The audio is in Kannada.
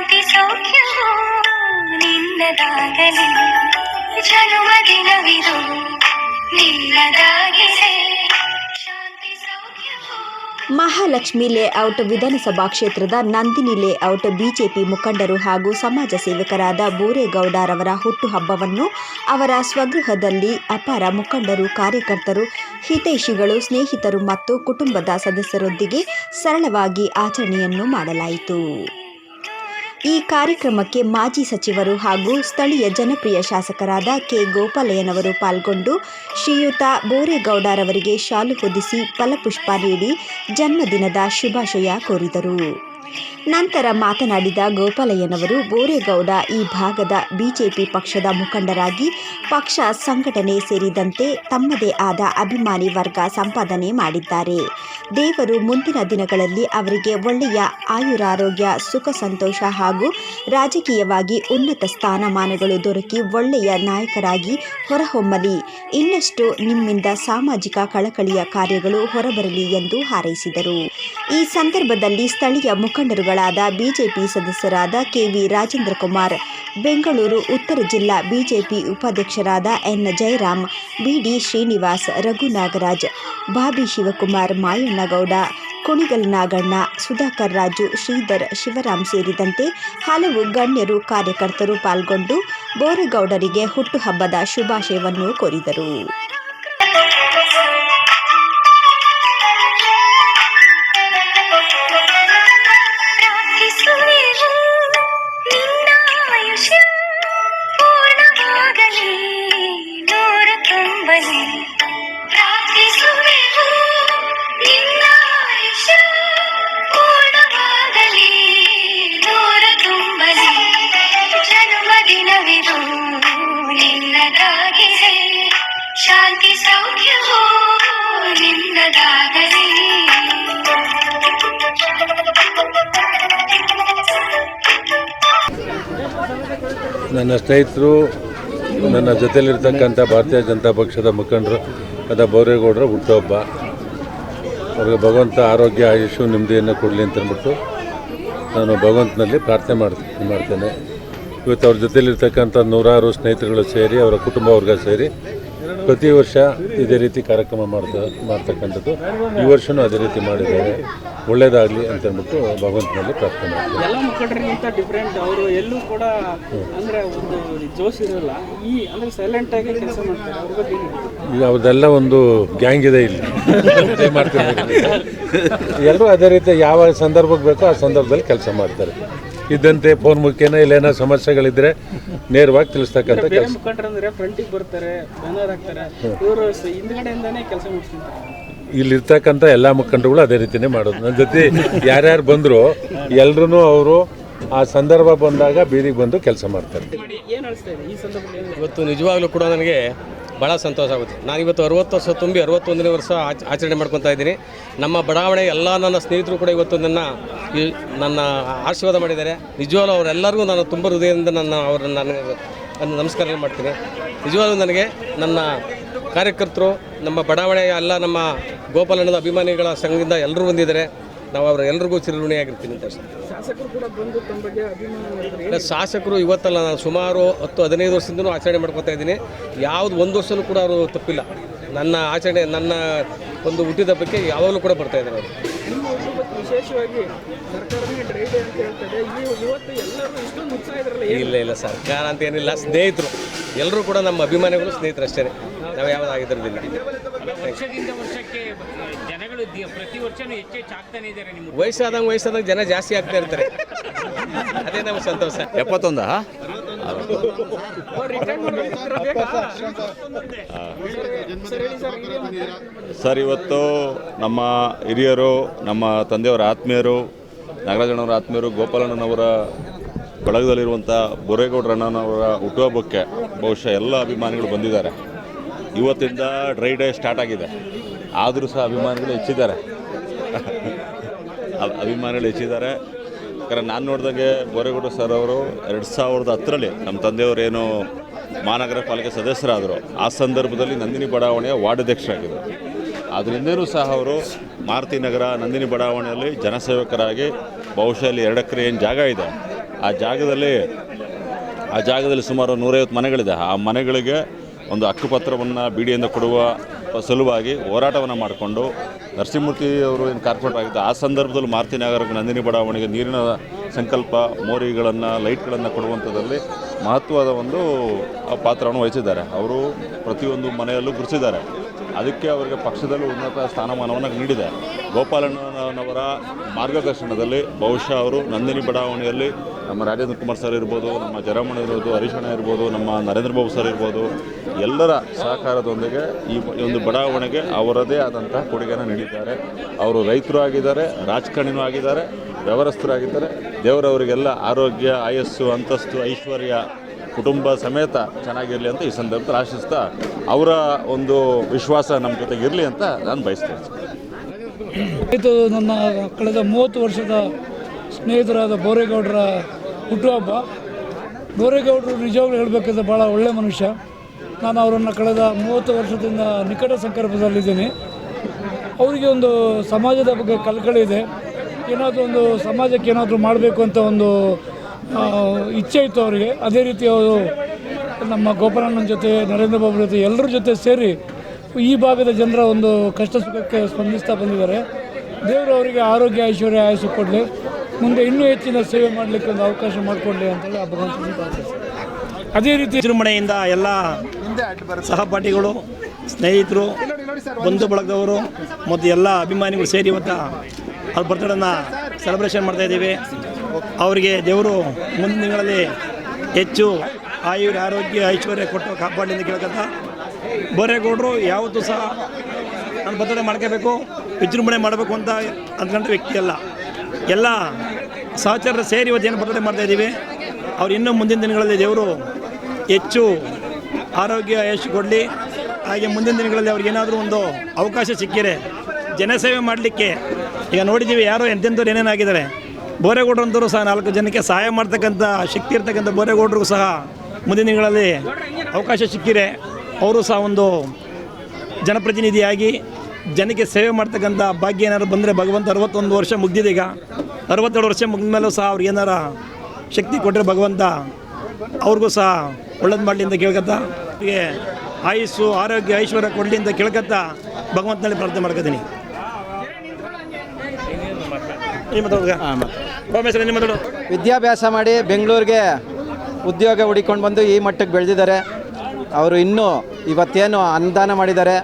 ನಿನ್ನದಾಗಿದೆ ಶಾಂತಿ ಸೌಖ್ಯವೋ ನಿನ್ನದಾಗಲಿ. ಜನ್ಮದಿನವಿದು ನಿನ್ನದಾಗಿದೆ. ಶಾಂತಿ ಸೌಖ್ಯವೋ ಮಹಾಲಕ್ಷ್ಮಿ ಲೇಔಟ್ ವಿಧಾನಸಭಾ ಕ್ಷೇತ್ರದ ನಂದಿನಿ ಲೇಔಟ್ ಬಿಜೆಪಿ ಮುಖಂಡರು ಹಾಗೂ ಸಮಾಜ ಸೇವಕರಾದ ಬೋರೇಗೌಡರವರ ಹುಟ್ಟುಹಬ್ಬವನ್ನು ಅವರ ಸ್ವಗೃಹದಲ್ಲಿ ಅಪಾರ ಮುಖಂಡರು, ಕಾರ್ಯಕರ್ತರು, ಹಿತೈಷಿಗಳು, ಸ್ನೇಹಿತರು ಮತ್ತು ಕುಟುಂಬದ ಸದಸ್ಯರೊಂದಿಗೆ ಸರಳವಾಗಿ ಆಚರಣೆಯನ್ನು ಮಾಡಲಾಯಿತು. ಈ ಕಾರ್ಯಕ್ರಮಕ್ಕೆ ಮಾಜಿ ಸಚಿವರು ಹಾಗೂ ಸ್ಥಳೀಯ ಜನಪ್ರಿಯ ಶಾಸಕರಾದ ಕೆ. ಗೋಪಾಲಯ್ಯನವರು ಪಾಲ್ಗೊಂಡು ಶ್ರೀಯುತ ಬೋರೇಗೌಡರವರಿಗೆ ಶಾಲು ಹೊದಿಸಿ ಫಲಪುಷ್ಪ ನೀಡಿ ಜನ್ಮದಿನದ ಶುಭಾಶಯ ಕೋರಿದರು. ನಂತರ ಮಾತನಾಡಿದ ಗೋಪಾಲಯ್ಯನವರು ಬೋರೇಗೌಡ ಈ ಭಾಗದ ಬಿಜೆಪಿ ಪಕ್ಷದ ಮುಖಂಡರಾಗಿ ಪಕ್ಷ ಸಂಘಟನೆ ಸೇರಿದಂತೆ ತಮ್ಮದೇ ಆದ ಅಭಿಮಾನಿ ವರ್ಗ ಸಂಪಾದನೆ ಮಾಡಿದ್ದಾರೆ. ದೇವರು ಮುಂದಿನ ದಿನಗಳಲ್ಲಿ ಅವರಿಗೆ ಒಳ್ಳೆಯ ಆಯುರಾರೋಗ್ಯ, ಸುಖ, ಸಂತೋಷ ಹಾಗೂ ರಾಜಕೀಯವಾಗಿ ಉನ್ನತ ಸ್ಥಾನಮಾನಗಳು ದೊರಕಿ ಒಳ್ಳೆಯ ನಾಯಕರಾಗಿ ಹೊರಹೊಮ್ಮಲಿ. ಇನ್ನಷ್ಟು ನಿಮ್ಮಿಂದ ಸಾಮಾಜಿಕ ಕಳಕಳಿಯ ಕಾರ್ಯಗಳು ಹೊರಬರಲಿ ಎಂದು ಹಾರೈಸಿದರು. ಈ ಸಂದರ್ಭದಲ್ಲಿ ಸ್ಥಳೀಯ ಮುಖಂಡರುಗಳಾದ ಬಿಜೆಪಿ ಸದಸ್ಯರಾದ ಕೆವಿ ರಾಜೇಂದ್ರ ಕುಮಾರ್ ಬೆಂಗಳೂರು ಉತ್ತರ ಜಿಲ್ಲಾ ಬಿಜೆಪಿ ಉಪಾಧ್ಯಕ್ಷರಾದ N Jayaram, B D Srinivas Raghu Nagaraj Babi Shivakumar Mayannagowda, Kunigal Naganna, Sudhakar Raju, Sridhar Shivaram ಸೇರಿದಂತೆ ಹಲವು ಗಣ್ಯರು ಕಾರ್ಯಕರ್ತರು ಪಾಲ್ಗೊಂಡು ಬೋರಗೌಡರಿಗೆ ಹುಟ್ಟುಹಬ್ಬದ ಶುಭಾಶಯವನ್ನು ಕೋರಿದರು. ನನ್ನ ಸ್ನೇಹಿತರು, ನನ್ನ ಜೊತೆಯಲ್ಲಿರ್ತಕ್ಕಂಥ ಭಾರತೀಯ ಜನತಾ ಪಕ್ಷದ ಮುಖಂಡರು, ಅದ ಬೋರೇಗೌಡರ ಹುಟ್ಟುಹಬ್ಬ. ಅವ್ರಿಗೆ ಭಗವಂತ ಆರೋಗ್ಯ ಆಯುಷು ನೆಮ್ಮದಿಯನ್ನು ಕೊಡಲಿ ಅಂತ ಅಂದ್ಬಿಟ್ಟು ನಾನು ಭಗವಂತನಲ್ಲಿ ಪ್ರಾರ್ಥನೆ ಮಾಡ್ತೀನಿ ಮಾಡ್ತೇನೆ. ಇವತ್ತು ಅವ್ರ ಜೊತೆಯಲ್ಲಿರ್ತಕ್ಕಂಥ ನೂರಾರು ಸ್ನೇಹಿತರುಗಳು ಸೇರಿ, ಅವರ ಕುಟುಂಬ ವರ್ಗ ಸೇರಿ ಪ್ರತಿ ವರ್ಷ ಇದೇ ರೀತಿ ಕಾರ್ಯಕ್ರಮ ಮಾಡ್ತಾ ಮಾಡ್ತಕ್ಕಂಥದ್ದು. ಈ ವರ್ಷವೂ ಅದೇ ರೀತಿ ಮಾಡಿದ್ದಾರೆ. ಒಳ್ಳೇದಾಗಲಿ ಅಂತ ಅಂದ್ಬಿಟ್ಟು ಭಗವಂತನಲ್ಲಿ ಪ್ರಾರ್ಥನೆ ಮಾಡ್ತೀನಿ. ಎಲ್ಲ ಮುಖಂಡರಿಗಿಂತ ಡಿಫ್ರೆಂಟ್ ಅವರು ಎಲ್ಲೂ ಕೂಡ ಅಂದರೆ ಒಂದು ಜೋಶ್ ಇರಲ್ಲ. ಈ ಅಂದರೆ ಸೈಲೆಂಟ್ ಆಗಿ ಕೆಲಸ ಮಾಡ್ತಾರೆ. ಅವ್ರ ಬಗ್ಗೆ ಏನ್ ಈಗ ಅವ್ರದ್ದೆಲ್ಲ ಒಂದು ಗ್ಯಾಂಗ್ ಇದೆ ಇಲ್ಲಿ. ಎಲ್ಲರೂ ಅದೇ ರೀತಿ ಯಾವ ಸಂದರ್ಭಕ್ಕೆ ಬೇಕೋ ಆ ಸಂದರ್ಭದಲ್ಲಿ ಕೆಲಸ ಮಾಡ್ತಾರೆ. ಇದ್ದಂತೆ ಫೋನ್ ಮುಖೇನ ಇಲ್ಲೇನೋ ಸಮಸ್ಯೆಗಳಿದ್ರೆ ನೇರವಾಗಿ ತಿಳಿಸ್ತಕ್ಕಂಥ ಬೇರೆ ಕೆಲಸ. ಫ್ರಂಟಿಗೆ ಬರ್ತಾರೆ ಬ್ಯಾನರ್ ಹಾಕ್ತಾರೆ ಇವರು ಹಿಂದ್ಗಡೆಯಿಂದಾನೇ ಕೆಲಸ ಮಾಡ್ತಿರ್ತಾರೆ ಇಲ್ಲಿರ್ತಕ್ಕಂಥ ಎಲ್ಲ ಮುಖಂಡರುಗಳು ಅದೇ ರೀತಿನೇ ಮಾಡೋದು. ನನ್ನ ಜೊತೆ ಯಾರ್ಯಾರು ಬಂದರೂ ಎಲ್ಲರೂ ಅವರು ಆ ಸಂದರ್ಭ ಬಂದಾಗ ಬೀದಿಗೆ ಬಂದು ಕೆಲಸ ಮಾಡ್ತಾರೆ. ಏನ್ ಅನಿಸ್ತಾ ಈ ಸಂದರ್ಭದಲ್ಲಿ ಇವತ್ತು ನಿಜವಾಗ್ಲೂ ಕೂಡ ನನಗೆ ಭಾಳ ಸಂತೋಷ ಆಗುತ್ತೆ. ನಾನು ಇವತ್ತು ಅರವತ್ತು ವರ್ಷ ತುಂಬಿ ಅರವತ್ತೊಂದನೇ ವರ್ಷ ಆಚ, ಆಚರಣೆ ಮಾಡ್ಕೊತಾ ಇದ್ದೀನಿ. ನಮ್ಮ ಬಡಾವಣೆ ಎಲ್ಲ ನನ್ನ ಸ್ನೇಹಿತರು ಕೂಡ ಇವತ್ತು ನನ್ನ ಈ ನನ್ನ ಆಶೀರ್ವಾದ ಮಾಡಿದ್ದಾರೆ. ನಿಜವಾಗ್ಲೂ ಅವರೆಲ್ಲರಿಗೂ ನಾನು ತುಂಬ ಹೃದಯದಿಂದ ನನ್ನ ಅವರನ್ನು ನಾನು ನನ್ನ ನಮಸ್ಕಾರ ಮಾಡ್ತೀನಿ. ನಿಜವಾಗ್ಲೂ ನನಗೆ ನನ್ನ ಕಾರ್ಯಕರ್ತರು, ನಮ್ಮ ಬಡಾವಣೆಯ ಎಲ್ಲ ನಮ್ಮ ಗೋಪಾಲಣ್ಣದ ಅಭಿಮಾನಿಗಳ ಸಂಘದಿಂದ ಎಲ್ಲರೂ ಬಂದಿದ್ದಾರೆ. ನಾವು ಅವ್ರ ಎಲ್ರಿಗೂ ಚಿರಋಣಿಯಾಗಿರ್ತೀನಿ ಅಂತ ಬಗ್ಗೆ ಇಲ್ಲ, ಶಾಸಕರು ಇವತ್ತಲ್ಲ ನಾನು ಸುಮಾರು ಹತ್ತು ಹದಿನೈದು ವರ್ಷದಿಂದನೂ ಆಚರಣೆ ಮಾಡ್ಕೊತಾ ಇದ್ದೀನಿ. ಯಾವುದು ಒಂದು ವರ್ಷನೂ ಕೂಡ ಅವರು ತಪ್ಪಿಲ್ಲ. ನನ್ನ ಆಚರಣೆ ನನ್ನ ಒಂದು ಹುಟ್ಟಿದಬ್ಬಕ್ಕೆ ಯಾವಾಗಲೂ ಕೂಡ ಬರ್ತಾ ಇದ್ದಾರೆ ಅವರು. ವಿಶೇಷವಾಗಿ ಸರ್ಕಾರನೇ ಡ್ರೈ ಅಂತ ಹೇಳ್ತಾರೆ ಇವತ್ತು ಎಲ್ಲರೂ ಇಷ್ಟೊಂದು ಉತ್ಸಾಹ ಇದ್ರಲ್ಲ ಇಲ್ಲ ಇಲ್ಲ ಸರ್ಕಾರ ಅಂತ ಏನಿಲ್ಲ ಸ್ನೇಹಿತರು. ಎಲ್ಲರೂ ಕೂಡ ನಮ್ಮ ಅಭಿಮಾನಿಗಳು ಸ್ನೇಹಿತರು ಅಷ್ಟೇ ನಾವು ಯಾವುದಾಗಿದ್ದಿಲ್ಲ ವರ್ಷದಿಂದ ವರ್ಷಕ್ಕೆ ಜನಗಳು ಪ್ರತಿ ವರ್ಷನೂ ಹೆಚ್ಚೆಚ್ಚು ಆಗ್ತಾನೆ ಇದ್ದಾರೆ ನಿಮ್ಮ ವಯಸ್ಸಾದಂಗೆ ವಯಸ್ಸಾದಂಗೆ ಜನ ಜಾಸ್ತಿ ಆಗ್ತಾ ಇರ್ತಾರೆ. ಅದೇ ನಮ್ಗೆ ಸಂತೋಷ. ಎಪ್ಪತ್ತೊಂದಾ? ಸರ್ ಇವತ್ತು ನಮ್ಮ ಹಿರಿಯರು ನಮ್ಮ ತಂದೆಯವರ ಆತ್ಮೀಯರು ನಾಗರಾಜಣ್ಣವರ ಆತ್ಮೀಯರು ಗೋಪಾಲಣ್ಣನವರ ಬಳಗದಲ್ಲಿರುವಂಥ ಬೋರೇಗೌಡರಣ್ಣನವರ ಹುಟ್ಟುಹಬ್ಬಕ್ಕೆ ಬಹುಶಃ ಎಲ್ಲ ಅಭಿಮಾನಿಗಳು ಬಂದಿದ್ದಾರೆ. ಇವತ್ತಿಂದ ಡ್ರೈ ಡೇ ಸ್ಟಾರ್ಟ್ ಆಗಿದೆ. ಆದರೂ ಸಹ ಅಭಿಮಾನಿಗಳು ಹೆಚ್ಚಿದ್ದಾರೆ. ಅಭ್- ಅಭಿಮಾನಿಗಳು ಹೆಚ್ಚಿದ್ದಾರೆ. ಯಾಕಂದರೆ ನಾನು ನೋಡಿದಂಗೆ ಬೋರೇಗೌಡ ಸರ್ ಅವರು ಎರಡು ಸಾವಿರದ ಹತ್ತರಲ್ಲಿ ನಮ್ಮ ಏನು ಮಹಾನಗರ ಪಾಲಿಕೆ ಸದಸ್ಯರಾದರು. ಆ ಸಂದರ್ಭದಲ್ಲಿ ನಂದಿನಿ ಬಡಾವಣೆಯ ವಾರ್ಡ್ ಅಧ್ಯಕ್ಷರಾಗಿದ್ದರು ಅದರಿಂದಲೂ ಸಹ ಅವರು ಮಾರುತಿ ನಗರ ನಂದಿನಿ ಬಡಾವಣೆಯಲ್ಲಿ ಜನಸೇವಕರಾಗಿ ಬಹುಶಃ ಇಲ್ಲಿ ಎರಡು ಎಕರೆ ಏನು ಜಾಗ ಇದೆ. ಆ ಜಾಗದಲ್ಲಿ ಆ ಜಾಗದಲ್ಲಿ ಸುಮಾರು ನೂರೈವತ್ತು ಮನೆಗಳಿದೆ. ಆ ಮನೆಗಳಿಗೆ ಒಂದು ಹಕ್ಕುಪತ್ರವನ್ನು ಬಿಡಿಯಿಂದ ಕೊಡುವ ಸಲುವಾಗಿ ಹೋರಾಟವನ್ನು ಮಾಡಿಕೊಂಡು ನರಸಿಂಹಮೂರ್ತಿ ಅವರು ಏನು ಕಾರ್ಪೊರೇಟ್ ಆಗಿದ್ದು ಆ ಸಂದರ್ಭದಲ್ಲಿ ಮಾರುತಿ ನಗರ ನಂದಿನಿ ಬಡಾವಣೆಗೆ ನೀರಿನ ಸಂಕಲ್ಪ, ಮೋರಿಗಳನ್ನು, ಲೈಟ್ಗಳನ್ನು ಕೊಡುವಂಥದ್ರಲ್ಲಿ ಮಹತ್ವದ ಒಂದು ಪಾತ್ರವನ್ನು ವಹಿಸಿದ್ದಾರೆ. ಅವರು ಪ್ರತಿಯೊಂದು ಮನೆಯಲ್ಲೂ ಗುರುತಿಸಿದ್ದಾರೆ. ಅದಕ್ಕೆ ಅವರಿಗೆ ಪಕ್ಷದಲ್ಲಿ ಉನ್ನತ ಸ್ಥಾನಮಾನವನ್ನು ನೀಡಿದೆ. ಗೋಪಾಲಣ್ಣನವರ ಮಾರ್ಗದರ್ಶನದಲ್ಲಿ ಬಹುಶಃ ಅವರು ನಂದಿನಿ ಬಡಾವಣೆಯಲ್ಲಿ ನಮ್ಮ ರಾಜೇಂದ್ರ ಕುಮಾರ್ ಸರ್ ಇರ್ಬೋದು, ನಮ್ಮ ಜರಮಣ ಇರ್ಬೋದು, ಹರೀಶಣ್ಣ ಇರ್ಬೋದು, ನಮ್ಮ ನರೇಂದ್ರ ಬಾಬು ಸರ್ ಇರ್ಬೋದು, ಎಲ್ಲರ ಸಹಕಾರದೊಂದಿಗೆ ಈ ಒಂದು ಬಡಾವಣೆಗೆ ಅವರದೇ ಆದಂತಹ ಕೊಡುಗೆಯನ್ನು ನೀಡಿದ್ದಾರೆ. ಅವರು ರೈತರು ಆಗಿದ್ದಾರೆ, ರಾಜಕಾರಣಿನೂ ಆಗಿದ್ದಾರೆ ವ್ಯವಸ್ಥರಾಗಿದ್ದಾರೆ ದೇವರವರಿಗೆಲ್ಲ ಆರೋಗ್ಯ, ಆಯಸ್ಸು, ಅಂತಸ್ತು, ಐಶ್ವರ್ಯ ಕುಟುಂಬ ಸಮೇತ ಚೆನ್ನಾಗಿರಲಿ ಅಂತ ಈ ಸಂದರ್ಭದಲ್ಲಿ ಆಶಿಸ್ತಾ ಅವರ ಒಂದು ವಿಶ್ವಾಸ ನಮ್ಮ ಜೊತೆಗೆ ಇರಲಿ ಅಂತ ನಾನು ಬಯಸ್ತೇನೆ. ಇದು ನನ್ನ ಕಳೆದ ಮೂವತ್ತು ವರ್ಷದ ಸ್ನೇಹಿತರಾದ ಬೋರೇಗೌಡರ ಹುಟ್ಟುಹಬ್ಬ. ಬೋರೇಗೌಡರು ನಿಜವಾಗ್ಲೂ ಹೇಳಬೇಕಂದ್ರೆ ಭಾಳ ಒಳ್ಳೆಯ ಮನುಷ್ಯ. ನಾನು ಅವರನ್ನು ಕಳೆದ ಮೂವತ್ತು ವರ್ಷದಿಂದ ನಿಕಟ ಸಂಕಲ್ಪದಲ್ಲಿದ್ದೀನಿ ಅವರಿಗೆ ಒಂದು ಸಮಾಜದ ಬಗ್ಗೆ ಕಲ್ಕಳಿದೆ ಏನಾದರೂ ಒಂದು ಸಮಾಜಕ್ಕೆ ಏನಾದರೂ ಮಾಡಬೇಕು ಅಂತ ಒಂದು ಇಚ್ಛೆ ಇತ್ತು ಅವರಿಗೆ. ಅದೇ ರೀತಿ ಅವರು ನಮ್ಮ ಗೋಪಾಲಣ್ಣನ ಜೊತೆ, ನರೇಂದ್ರ ಬಾಬು ಜೊತೆ, ಎಲ್ಲರ ಜೊತೆ ಸೇರಿ ಈ ಭಾಗದ ಜನರ ಒಂದು ಕಷ್ಟ ಸುಖಕ್ಕೆ ಸ್ಪಂದಿಸ್ತಾ ಬಂದಿದ್ದಾರೆ. ದೇವರು ಅವರಿಗೆ ಆರೋಗ್ಯ, ಐಶ್ವರ್ಯ, ಆಯಸ್ಸು ಕೊಡಲಿ. ಮುಂದೆ ಇನ್ನೂ ಹೆಚ್ಚಿನ ಸೇವೆ ಮಾಡಲಿಕ್ಕೆ ಒಂದು ಅವಕಾಶ ಮಾಡಿಕೊಡ್ಲಿ ಅಂತೇಳಿ ಆ ಭಗವಂತನ ಅದೇ ರೀತಿ ವಿಜೃಂಭಣೆಯಿಂದ ಎಲ್ಲ ಸಹಪಾಠಿಗಳು, ಸ್ನೇಹಿತರು, ಬಂಧು ಬಳಗದವರು, ಮತ್ತು ಎಲ್ಲ ಅಭಿಮಾನಿಗಳು ಸೇರಿ ಇವತ್ತು ಅವ್ರ ಬರ್ತಡೇನ ಸೆಲೆಬ್ರೇಷನ್ ಮಾಡ್ತಾ ಇದ್ದೀವಿ. ಅವರಿಗೆ ದೇವರು ಮುಂದಿನ ದಿನಗಳಲ್ಲಿ ಹೆಚ್ಚು ಆಯುರ್ ಆರೋಗ್ಯ ಐಶ್ವರ್ಯ ಕೊಟ್ಟು ಕಾಪಾಡಿ ಅಂತ ಕೇಳ್ಕೊತ ಬೋರೇಗೌಡರು ಯಾವತ್ತೂ ಸಹ ನಾನು ಬದಲಾವಣೆ ಮಾಡ್ಕೋಬೇಕು, ವಿಜೃಂಭಣೆ ಮಾಡಬೇಕು ಅಂತ ಅಂದ್ಕೊಂಡ ವ್ಯಕ್ತಿ ಅಲ್ಲ. ಎಲ್ಲ ಸಹಚರರು ಸೇರಿ ಇವತ್ತು ಏನು ಬರ್ತಡೇ ಮಾಡ್ತಾ ಇದ್ದೀವಿ. ಅವ್ರು ಇನ್ನೂ ಮುಂದಿನ ದಿನಗಳಲ್ಲಿ ದೇವರು ಹೆಚ್ಚು ಆರೋಗ್ಯ ಯಶ್ ಕೊಡಲಿ. ಹಾಗೆ ಮುಂದಿನ ದಿನಗಳಲ್ಲಿ ಅವ್ರಿಗೇನಾದರೂ ಒಂದು ಅವಕಾಶ ಸಿಕ್ಕಿರೆ ಜನಸೇವೆ ಮಾಡಲಿಕ್ಕೆ ಈಗ ನೋಡಿದ್ದೀವಿ ಯಾರೋ ಎಂತೆಂಥವ್ರು ಏನೇನಾಗಿದ್ದಾರೆ. ಬೋರೇಗೌಡರು ಅಂತವರು ಸಹ ನಾಲ್ಕು ಜನಕ್ಕೆ ಸಹಾಯ ಮಾಡ್ತಕ್ಕಂಥ ಶಕ್ತಿ ಇರ್ತಕ್ಕಂಥ ಬೋರೇಗೌಡರಿಗೂ ಸಹ ಮುಂದಿನ ದಿನಗಳಲ್ಲಿ ಅವಕಾಶ ಸಿಕ್ಕಿದೆ ಅವರು ಸಹ ಒಂದು ಜನಪ್ರತಿನಿಧಿಯಾಗಿ ಜನಕ್ಕೆ ಸೇವೆ ಮಾಡ್ತಕ್ಕಂಥ ಭಾಗ್ಯ ಏನಾದ್ರು ಬಂದರೆ ಭಗವಂತ ಅರವತ್ತೊಂದು ವರ್ಷ ಮುಗ್ದಿದೆ ಈಗ. ಅರವತ್ತೆರಡು ವರ್ಷ ಮುಗಿದ ಮೇಲೂ ಸಹ ಅವ್ರಿಗೆ ಏನಾರ ಶಕ್ತಿ ಕೊಟ್ಟರೆ ಭಗವಂತ ಅವ್ರಿಗೂ ಸಹ ಒಳ್ಳೇದು ಮಾಡಲಿ ಅಂತ ಕೇಳ್ಕತ್ತಾ, ಅವರಿಗೆ ಆಯುಸ್ಸು, ಆರೋಗ್ಯ, ಐಶ್ವರ್ಯ ಕೊಡಲಿ ಅಂತ ಕೇಳ್ಕತ್ತಾ ಭಗವಂತನಲ್ಲಿ ಪ್ರಾರ್ಥನೆ ಮಾಡ್ಕೊತೀನಿ ವಿದ್ಯಾಭ್ಯಾಸ ಮಾಡಿ ಬೆಂಗಳೂರಿಗೆ ಉದ್ಯೋಗ ಹುಡಿಕೊಂಡು ಬಂದು ಈ ಮಟ್ಟಕ್ಕೆ ಬೆಳೆದಿದ್ದಾರೆ. ಅವರು ಇನ್ನೂ ಇವತ್ತೇನು ಅನುದಾನ ಮಾಡಿದ್ದಾರೆ.